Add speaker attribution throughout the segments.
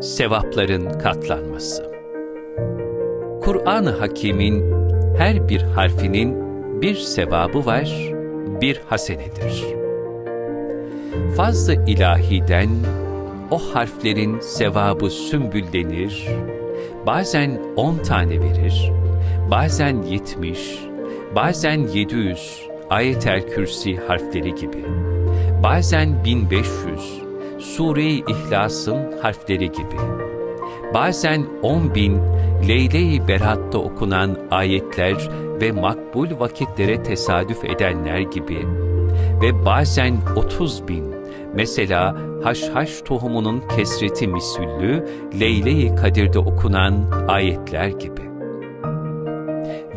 Speaker 1: Sevapların katlanması Kur'an-ı Hakîm'in her bir harfinin bir sevabı var, bir hasenedir. Fazla ilahiden o harflerin sevabı sümbüllenir, bazen on tane verir, bazen yetmiş, bazen yedi yüz ayet-el kürsi harfleri gibi, bazen bin beş yüz, Sure-i İhlas'ın harfleri gibi, bazen on bin Leyle-i Berat'ta okunan ayetler ve makbul vakitlere tesadüf edenler gibi ve bazen otuz bin, mesela haşhaş tohumunun kesreti misüllü Leyle-i Kadir'de okunan ayetler gibi.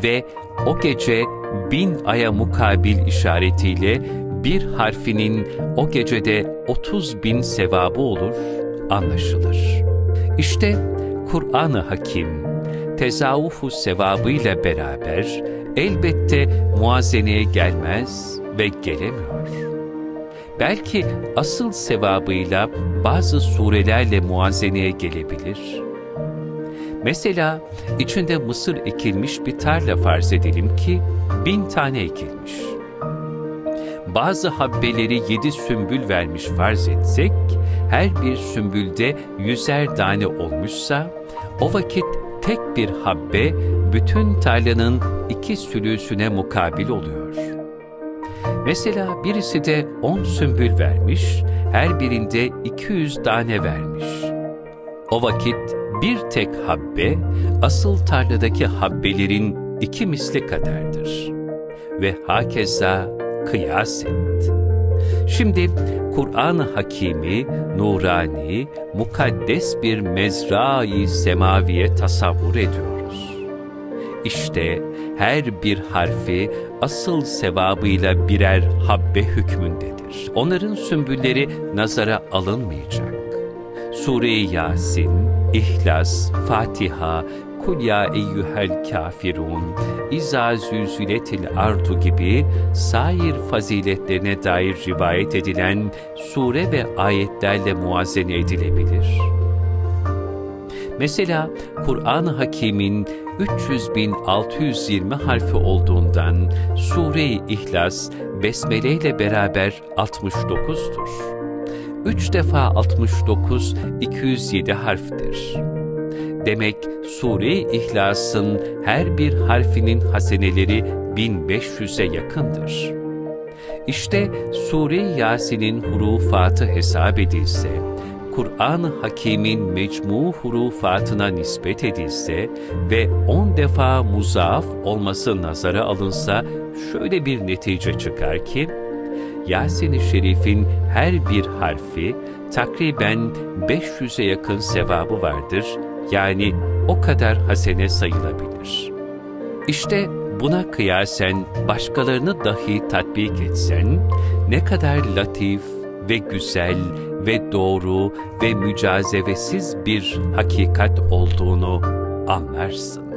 Speaker 1: Ve o gece bin aya mukabil işaretiyle bir harfinin o gecede otuz bin sevabı olur, anlaşılır. İşte Kur'an-ı Hakim, tezavvufu sevabıyla beraber elbette muazeneye gelmez ve gelemiyor. Belki asıl sevabıyla bazı surelerle muazeneye gelebilir. Mesela içinde mısır ekilmiş bir tarla farz edelim ki bin tane ekilmiş. Bazı habbeleri yedi sümbül vermiş farz etsek, her bir sümbülde yüzer tane olmuşsa, o vakit tek bir habbe bütün tarlanın iki sülüsüne mukabil oluyor. Mesela birisi de on sümbül vermiş, her birinde 200 tane vermiş. O vakit bir tek habbe, asıl tarladaki habbelerin iki misli kadardır. Ve hakeza kıyas et. Şimdi Kur'an-ı Hakimi, nurani, mukaddes bir mezra-i semaviye tasavvur ediyoruz. İşte her bir harfi asıl sevabıyla birer habbe hükmündedir. Onların sümbülleri nazara alınmayacak. Sure-i Yasin, İhlas, Fatiha, Kul ya eyyühel kafirun, İza zülzületil ardu gibi sair faziletlerine dair rivayet edilen sure ve ayetlerle muazzene edilebilir. Mesela Kur'an-ı Hakîm'in 300.620 harfi olduğundan Sure-i İhlas Besmele ile beraber 69'dur. 3 defa 69, 207 harftir. Demek Sure-i İhlas'ın her bir harfinin haseneleri 1500'e yakındır. İşte Sure-i Yasin'in hurufatı hesap edilse, Kur'an-ı Hakîm'in mecmu hurufatına nispet edilse ve on defa muzaaf olması nazara alınsa şöyle bir netice çıkar ki, Yasin-i Şerif'in her bir harfi takriben 500'e yakın sevabı vardır yani o kadar hasene sayılabilir. İşte buna kıyasen başkalarını dahi tatbik etsen, ne kadar latif ve güzel ve doğru ve mücazevesiz bir hakikat olduğunu anlarsın.